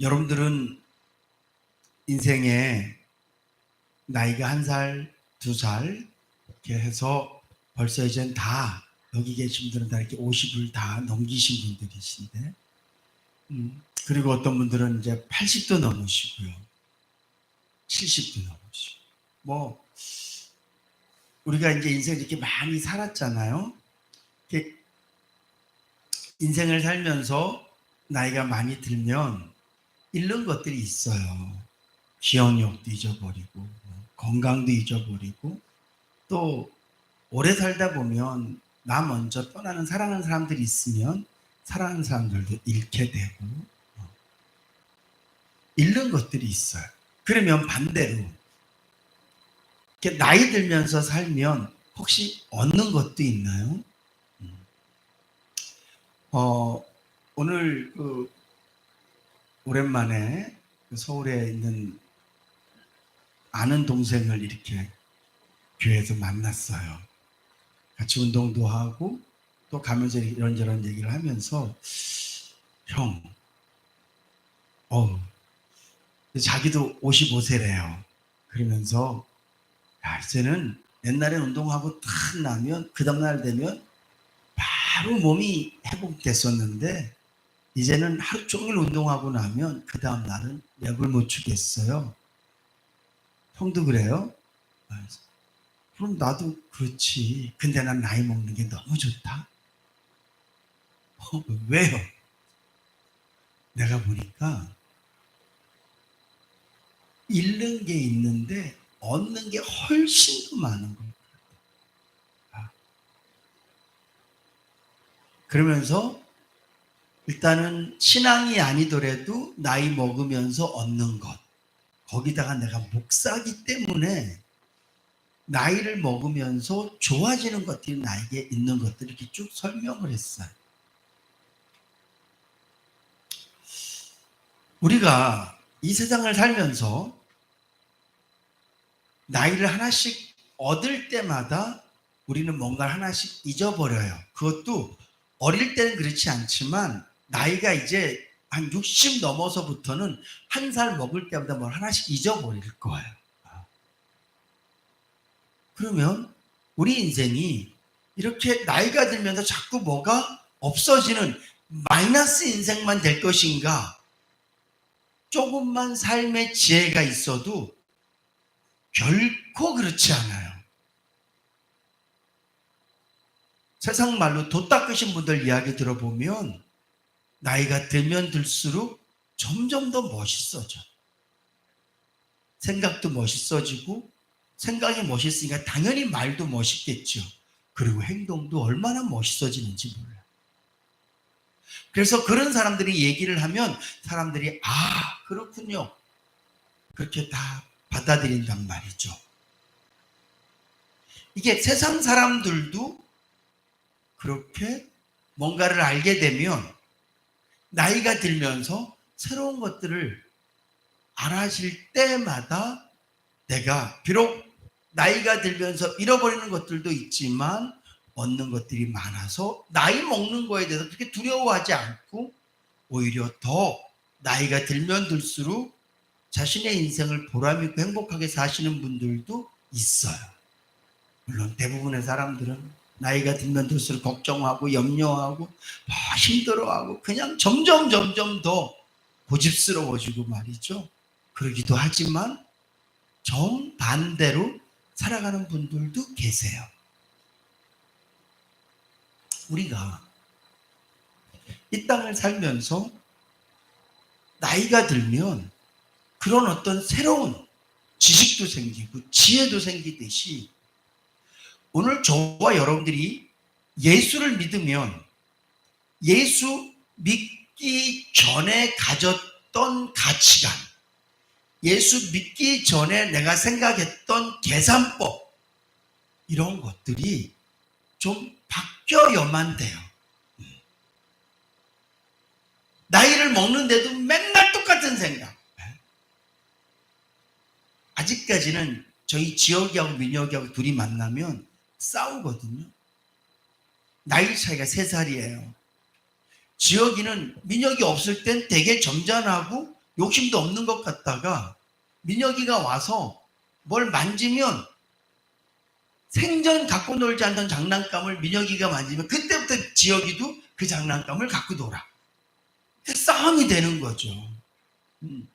여러분들은 인생에 나이가 한 살, 두 살 이렇게 해서 벌써 이젠 다 여기 계신 분들은 다 이렇게 50을 다 넘기신 분들이신데 음, 그리고 어떤 분들은 이제 80도 넘으시고요. 70도 넘으시고 뭐 우리가 이제 인생 이렇게 많이 살았잖아요. 인생을 살면서 나이가 많이 들면 잃는 것들이 있어요. 기억력도 잊어버리고 뭐 건강도 잊어버리고 또 오래 살다 보면 나 먼저 떠나는 사랑하는 사람들이 있으면 사랑하는 사람들도 잃게 되고 어, 잃는 것들이 있어요. 그러면 반대로 나이 들면서 살면 혹시 얻는 것도 있나요? 음. 어, 오늘 그 오랜만에 그 서울에 있는 아는 동생을 이렇게 교회에서 만났어요. 같이 운동도 하고 또 가면서 이런저런 얘기를 하면서 형, 어, 자기도 55세래요. 그러면서 야, 이제는 옛날에 운동하고 탁 나면 그 다음날 되면 바로 몸이 회복됐었는데 이제는 하루 종일 운동하고 나면 그 다음 날은 맥을 못 추겠어요. 형도 그래요? 아, 그럼 나도 그렇지. 근데 난 나이 먹는 게 너무 좋다. 어, 왜요? 내가 보니까 잃는 게 있는데 얻는 게 훨씬 더 많은 거예요. 아. 그러면서 일단은 신앙이 아니더라도 나이 먹으면서 얻는 것. 거기다가 내가 목사기 때문에 나이를 먹으면서 좋아지는 것들이 나에게 있는 것들을 이렇게 쭉 설명을 했어요. 우리가 이 세상을 살면서 나이를 하나씩 얻을 때마다 우리는 뭔가를 하나씩 잊어버려요. 그것도 어릴 때는 그렇지 않지만 나이가 이제 한 60 넘어서부터는 한 살 먹을 때마다 뭘 하나씩 잊어버릴 거예요. 그러면 우리 인생이 이렇게 나이가 들면서 자꾸 뭐가 없어지는 마이너스 인생만 될 것인가? 조금만 삶의 지혜가 있어도 결코 그렇지 않아요. 세상 말로 도 닦으신 분들 이야기 들어보면 나이가 들면 들수록 점점 더 멋있어져. 생각도 멋있어지고 생각이 멋있으니까 당연히 말도 멋있겠죠. 그리고 행동도 얼마나 멋있어지는지 몰라요. 그래서 그런 사람들이 얘기를 하면 사람들이 아 그렇군요. 그렇게 다 받아들인단 말이죠. 이게 세상 사람들도 그렇게 뭔가를 알게 되면 나이가 들면서 새로운 것들을 알아질 때마다 내가 비록 나이가 들면서 잃어버리는 것들도 있지만 얻는 것들이 많아서 나이 먹는 거에 대해서 그렇게 두려워하지 않고 오히려 더 나이가 들면 들수록 자신의 인생을 보람있고 행복하게 사시는 분들도 있어요. 물론 대부분의 사람들은 나이가 들면 들수록 걱정하고 염려하고 아, 힘들어하고 그냥 점점 점점 더 고집스러워지고 말이죠. 그러기도 하지만 정반대로 살아가는 분들도 계세요. 우리가 이 땅을 살면서 나이가 들면 그런 어떤 새로운 지식도 생기고 지혜도 생기듯이 오늘 저와 여러분들이 예수를 믿으면 예수 믿기 전에 가졌던 가치관, 예수 믿기 전에 내가 생각했던 계산법, 이런 것들이 좀 바뀌어야만 돼요. 나이를 먹는데도 맨날 똑같은 생각. 아직까지는 저희 지역이하고 민혁이하고 둘이 만나면 싸우거든요. 나이 차이가 세 살이에요. 지역이는 민혁이 없을 땐 되게 점잖하고 욕심도 없는 것 같다가 민혁이가 와서 뭘 만지면 생전 갖고 놀지 않던 장난감을 민혁이가 만지면 그때부터 지혁이도 그 장난감을 갖고 놀아. 싸움이 되는 거죠. 음.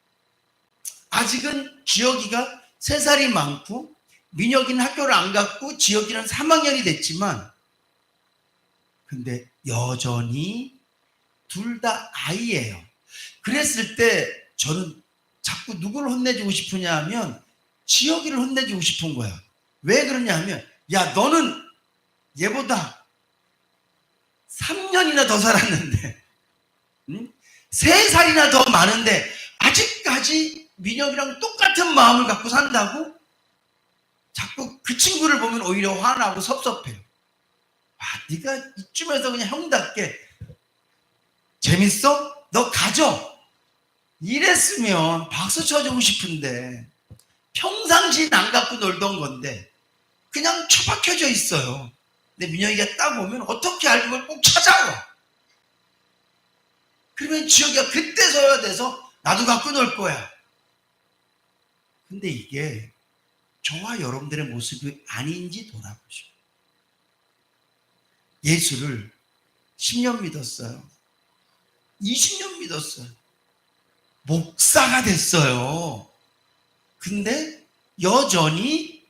아직은 지혁이가 세살이 많고 민혁이는 학교를 안 갔고 지혁이는 3학년이 됐지만 근데 여전히 둘 다 아이예요. 그랬을 때 저는 자꾸 누구를 혼내주고 싶으냐 하면 지혁이를 혼내주고 싶은 거야. 왜 그러냐 하면 야 너는 얘보다 3년이나 더 살았는데 응? 3살이나 더 많은데 아직까지 민혁이랑 똑같은 마음을 갖고 산다고? 자꾸 그 친구를 보면 오히려 화나고 섭섭해요. 아, 네가 이쯤에서 그냥 형답게 재밌어? 너 가져. 이랬으면 박수 쳐주고 싶은데 평상시엔 안 갖고 놀던 건데 그냥 처박혀져 있어요. 근데 민혁이가 딱 오면 어떻게 알고 그걸 꼭 찾아와. 그러면 지혁이가 그때 서야 돼서 나도 갖고 놀 거야. 근데 이게 저와 여러분들의 모습이 아닌지 돌아보시오. 예수를 10년 믿었어요. 20년 믿었어요. 목사가 됐어요. 근데 여전히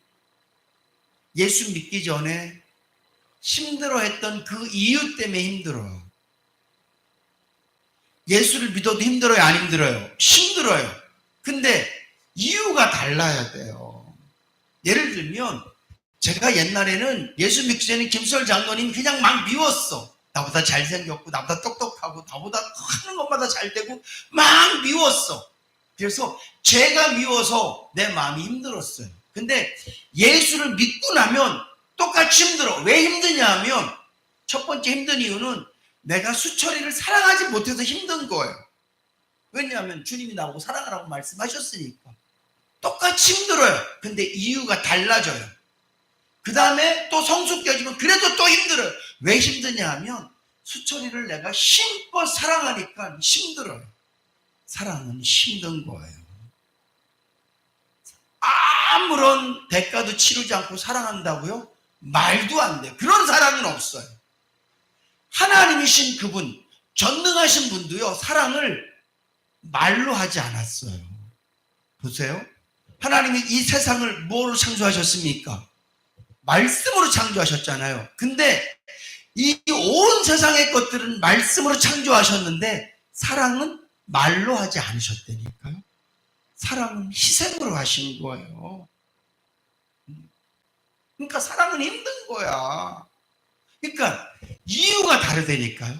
예수 믿기 전에 힘들어했던 그 이유 때문에 힘들어요. 예수를 믿어도 힘들어요? 안 힘들어요? 힘들어요. 근데 이유가 달라야 돼요. 예를 들면 제가 옛날에는 예수 믿기 전에 김수열 장로님 그냥 막 미웠어. 나보다 잘생겼고 나보다 똑똑하고 나보다 하는 것마다 잘 되고 막 미웠어. 그래서 제가 미워서 내 마음이 힘들었어요. 근데 예수를 믿고 나면 똑같이 힘들어. 왜 힘드냐 하면 첫 번째 힘든 이유는 내가 수철이를 사랑하지 못해서 힘든 거예요. 왜냐하면 주님이 나보고 사랑하라고 말씀하셨으니까. 똑같이 힘들어요. 근데 이유가 달라져요. 그 다음에 또 성숙해지면 그래도 또 힘들어요. 왜 힘드냐 하면 수철이를 내가 힘껏 사랑하니까 힘들어요. 사랑은 힘든 거예요. 아무런 대가도 치르지 않고 사랑한다고요? 말도 안 돼요. 그런 사랑은 없어요. 하나님이신 그분, 전능하신 분도요, 사랑을 말로 하지 않았어요. 보세요. 하나님이 이 세상을 뭐로 창조하셨습니까? 말씀으로 창조하셨잖아요. 근데 이 온 세상의 것들은 말씀으로 창조하셨는데 사랑은 말로 하지 않으셨다니까요. 사랑은 희생으로 하신 거예요. 그러니까 사랑은 힘든 거야. 그러니까 이유가 다르다니까요.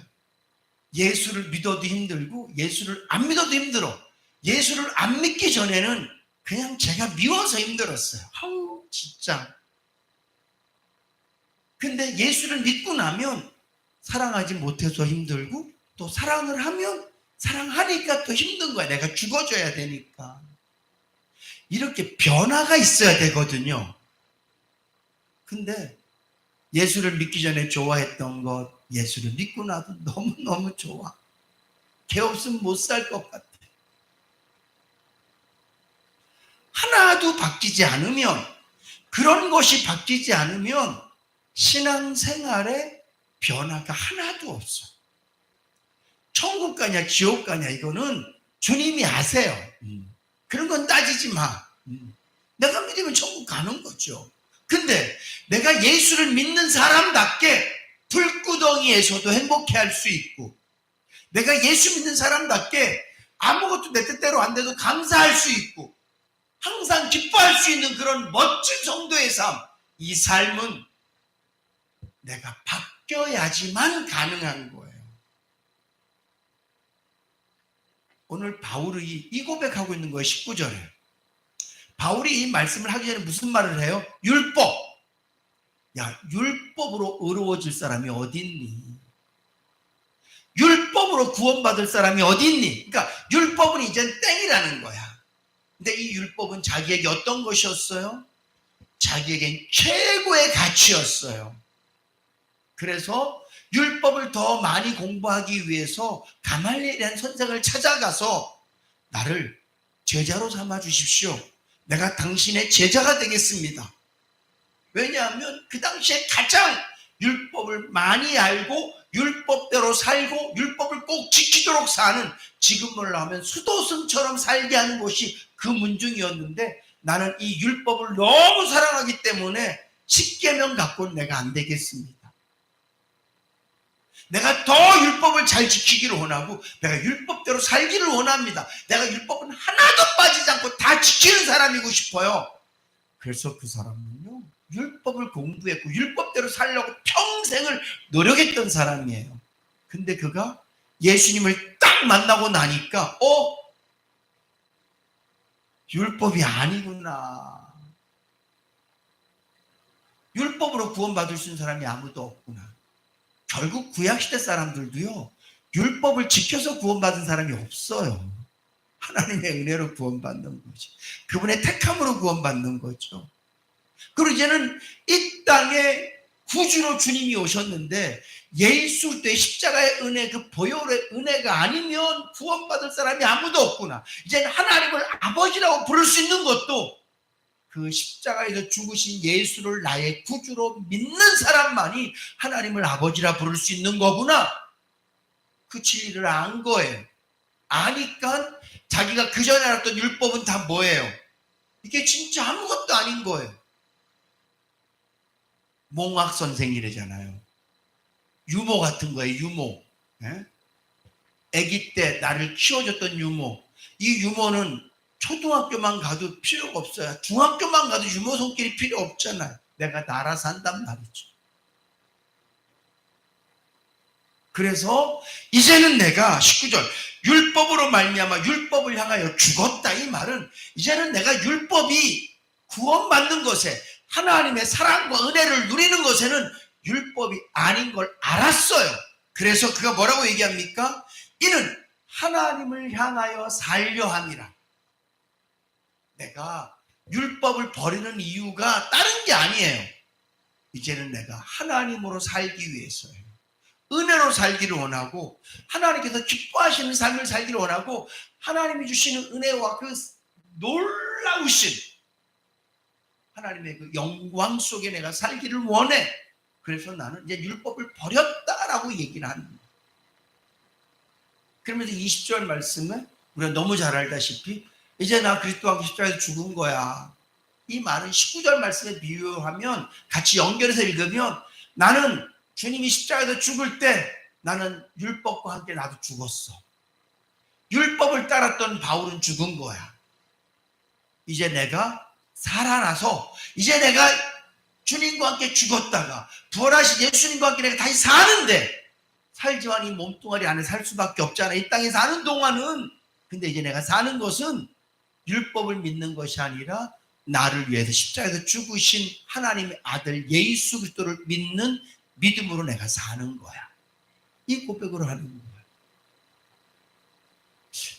예수를 믿어도 힘들고 예수를 안 믿어도 힘들어. 예수를 안 믿기 전에는 그냥 제가 미워서 힘들었어요. 아우 진짜. 근데 예수를 믿고 나면 사랑하지 못해서 힘들고 또 사랑을 하면 사랑하니까 또 힘든 거야. 내가 죽어줘야 되니까. 이렇게 변화가 있어야 되거든요. 근데 예수를 믿기 전에 좋아했던 것, 예수를 믿고 나도 너무너무 좋아. 걔 없으면 못 살 것 같아. 하나도 바뀌지 않으면, 그런 것이 바뀌지 않으면, 신앙생활에 변화가 하나도 없어. 천국 가냐, 지옥 가냐, 이거는 주님이 아세요. 음. 그런 건 따지지 마. 음. 내가 믿으면 천국 가는 거죠. 근데 내가 예수를 믿는 사람답게 불구덩이에서도 행복해 할 수 있고, 내가 예수 믿는 사람답게 아무것도 내 뜻대로 안 돼도 감사할 수 있고, 항상 기뻐할 수 있는 그런 멋진 성도의 삶, 이 삶은 내가 바뀌어야지만 가능한 거예요. 오늘 바울이 이 고백하고 있는 거예요, 19절에. 바울이 이 말씀을 하기 전에 무슨 말을 해요? 율법. 야, 율법으로 의로워질 사람이 어딨니? 율법으로 구원받을 사람이 어딨니? 그러니까 율법은 이젠 땡이라는 거야. 근데 이 율법은 자기에게 어떤 것이었어요? 자기에겐 최고의 가치였어요. 그래서 율법을 더 많이 공부하기 위해서 가말리엘이라는 선생을 찾아가서 나를 제자로 삼아 주십시오. 내가 당신의 제자가 되겠습니다. 왜냐하면 그 당시에 가장 율법을 많이 알고 율법대로 살고 율법을 꼭 지키도록 사는 지금으로 하면 수도승처럼 살게 하는 것이 그 문중이었는데 나는 이 율법을 너무 사랑하기 때문에 십계명 갖고는 내가 안 되겠습니다. 내가 더 율법을 잘 지키기를 원하고 내가 율법대로 살기를 원합니다. 내가 율법은 하나도 빠지지 않고 다 지키는 사람이고 싶어요. 그래서 그 사람은요. 율법을 공부했고 율법대로 살려고 평생을 노력했던 사람이에요. 근데 그가 예수님을 딱 만나고 나니까 어? 율법이 아니구나. 율법으로 구원받을 수 있는 사람이 아무도 없구나. 결국 구약시대 사람들도요, 율법을 지켜서 구원받은 사람이 없어요. 하나님의 은혜로 구원받는 거지. 그분의 택함으로 구원받는 거죠. 그리고 이제는 이 땅에 구주로 주님이 오셨는데 예수 때 십자가의 은혜 그 보혈의 은혜가 아니면 구원받을 사람이 아무도 없구나. 이제는 하나님을 아버지라고 부를 수 있는 것도 그 십자가에서 죽으신 예수를 나의 구주로 믿는 사람만이 하나님을 아버지라 부를 수 있는 거구나. 그 진리를 안 거예요. 아니까 자기가 그 전에 알았던 율법은 다 뭐예요? 이게 진짜 아무것도 아닌 거예요. 몽학 선생이래잖아요. 유모 같은 거예요, 유모. 예? 아기 때 나를 키워줬던 유모. 이 유모는 초등학교만 가도 필요가 없어요. 중학교만 가도 유모 손길이 필요 없잖아요. 내가 알아서 한단 말이죠. 그래서 이제는 내가 19절 율법으로 말미암아 율법을 향하여 죽었다 이 말은 이제는 내가 율법이 구원받는 것에 하나님의 사랑과 은혜를 누리는 것에는 율법이 아닌 걸 알았어요. 그래서 그가 뭐라고 얘기합니까? 이는 하나님을 향하여 살려 함이라. 내가 율법을 버리는 이유가 다른 게 아니에요. 이제는 내가 하나님으로 살기 위해서예요. 은혜로 살기를 원하고 하나님께서 기뻐하시는 삶을 살기를 원하고 하나님이 주시는 은혜와 그 놀라우신 하나님의 그 영광 속에 내가 살기를 원해. 그래서 나는 이제 율법을 버렸다라고 얘기를 합니다. 그러면서 20절 말씀은 우리가 너무 잘 알다시피 이제 나 그리스도와 십자가에서 죽은 거야. 이 말은 19절 말씀에 비유하면 같이 연결해서 읽으면 나는 주님이 십자가에서 죽을 때 나는 율법과 함께 나도 죽었어. 율법을 따랐던 바울은 죽은 거야. 이제 내가 살아나서 이제 내가 주님과 함께 죽었다가 부활하신 예수님과 함께 내가 다시 사는데 살지만 이 몸뚱아리 안에 살 수밖에 없잖아. 이 땅에 사는 동안은 근데 이제 내가 사는 것은 율법을 믿는 것이 아니라 나를 위해서 십자가에서 죽으신 하나님의 아들 예수 그리스도를 믿는 믿음으로 내가 사는 거야. 이 고백으로 하는 거야.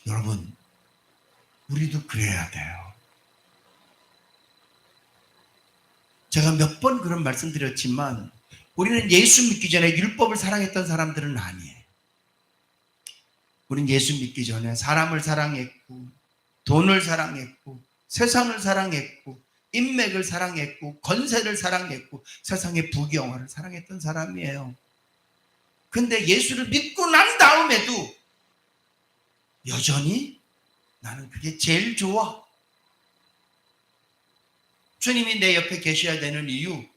여러분, 우리도 그래야 돼요. 제가 몇 번 그런 말씀 드렸지만 우리는 예수 믿기 전에 율법을 사랑했던 사람들은 아니에요. 우리는 예수 믿기 전에 사람을 사랑했고 돈을 사랑했고 세상을 사랑했고 인맥을 사랑했고 건세를 사랑했고 세상의 부경화를 사랑했던 사람이에요. 근데 예수를 믿고 난 다음에도 여전히 나는 그게 제일 좋아. 주님이 내 옆에 계셔야 되는 이유,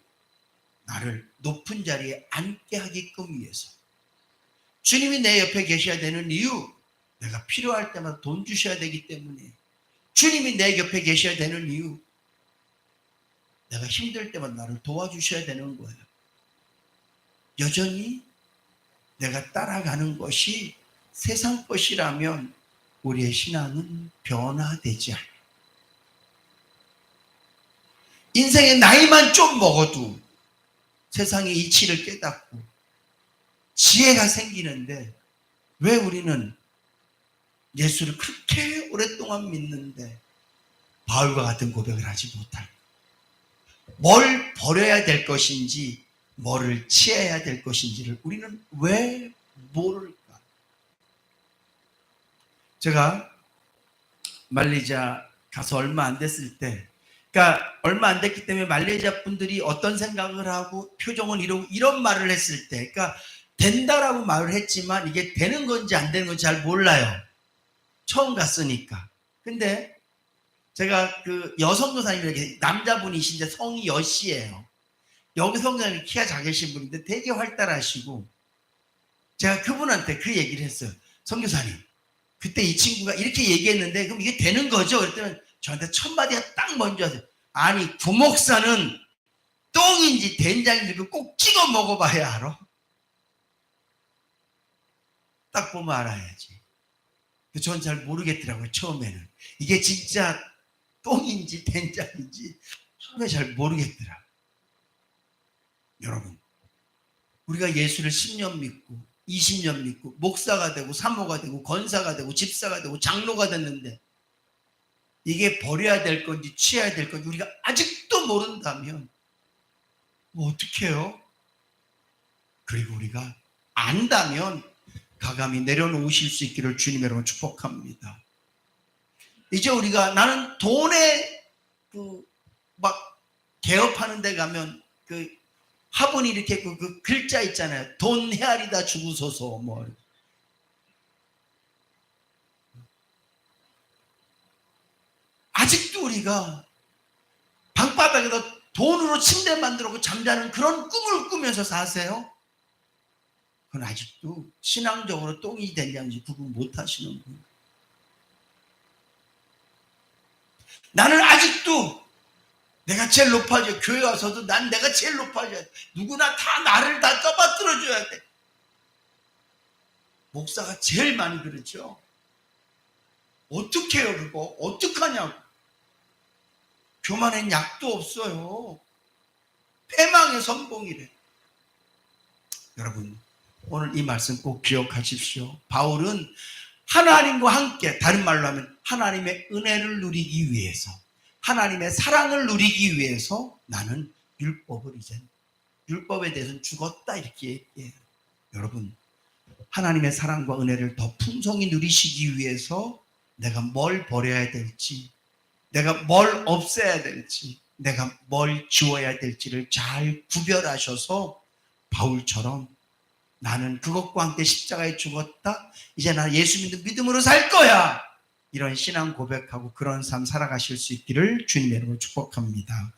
나를 높은 자리에 앉게 하게끔 위해서. 주님이 내 옆에 계셔야 되는 이유, 내가 필요할 때마다 돈 주셔야 되기 때문에. 주님이 내 옆에 계셔야 되는 이유, 내가 힘들 때마다 나를 도와주셔야 되는 거예요. 여전히 내가 따라가는 것이 세상 것이라면 우리의 신앙은 변화되지 않아요. 인생의 나이만 좀 먹어도 세상의 이치를 깨닫고 지혜가 생기는데 왜 우리는 예수를 그렇게 오랫동안 믿는데 바울과 같은 고백을 하지 못할까? 뭘 버려야 될 것인지 뭐를 취해야 될 것인지를 우리는 왜 모를까? 제가 말레이시아 가서 얼마 안 됐을 때, 그러니까 얼마 안 됐기 때문에 말레이시아 분들이 어떤 생각을 하고 표정을 이러고 이런 말을 했을 때, 그러니까 된다라고 말을 했지만 이게 되는 건지 안 되는 건지 잘 몰라요. 처음 갔으니까. 근데 제가 그 여성 교사님에게 남자분이신데 성이 여씨예요. 여기 성교사님 키가 작으신 분인데 되게 활달하시고 제가 그분한테 그 얘기를 했어요. 성교사님, 그때 이 친구가 이렇게 얘기했는데 그럼 이게 되는 거죠? 그랬더니 저한테 첫 마디가 딱 먼저 하세요. 아니 구목사는 똥인지 된장인지 그꼭 찍어 먹어봐야 알아. 딱 보면 알아야지. 전 잘 모르겠더라고요 처음에는 이게 진짜 똥인지 된장인지 처음에 잘 모르겠더라. 여러분, 우리가 예수를 10년 믿고 20년 믿고 목사가 되고 사모가 되고 건사가 되고 집사가 되고 장로가 됐는데 이게 버려야 될 건지 취해야 될 건지 우리가 아직도 모른다면 뭐 어떡해요? 그리고 우리가 안다면 가감히 내려놓으실 수 있기를 주님 여러분 축복합니다. 이제 우리가 나는 돈에 그 막 개업하는 데 가면 그 화분이 이렇게 그, 그 글자 있잖아요. 돈 헤아리다 주구소서 뭐. 아직도 우리가 방바닥에다 돈으로 침대 만들고 잠자는 그런 꿈을 꾸면서 사세요? 그건 아직도 신앙적으로 똥이 된장인지 구분 못 하시는 분. 나는 아직도 내가 제일 높아져. 교회 와서도 난 내가 제일 높아져야 돼. 누구나 다 나를 다 떠받들어 줘야 돼. 목사가 제일 많이 그렇죠. 어떻게 해요, 그거? 어떡하냐고. 교만엔 약도 없어요. 패망의 선봉이래. 여러분, 오늘 이 말씀 꼭 기억하십시오. 바울은 하나님과 함께, 다른 말로 하면 하나님의 은혜를 누리기 위해서, 하나님의 사랑을 누리기 위해서 나는 율법을 이제, 율법에 대해서는 죽었다, 이렇게 얘기해요. 여러분, 하나님의 사랑과 은혜를 더 풍성히 누리시기 위해서 내가 뭘 버려야 될지, 내가 뭘 없애야 될지, 내가 뭘 지워야 될지를 잘 구별하셔서 바울처럼 나는 그것과 함께 십자가에 죽었다. 이제 나 예수 믿는 믿음으로 살 거야. 이런 신앙 고백하고 그런 삶 살아가실 수 있기를 주님 여러분 축복합니다.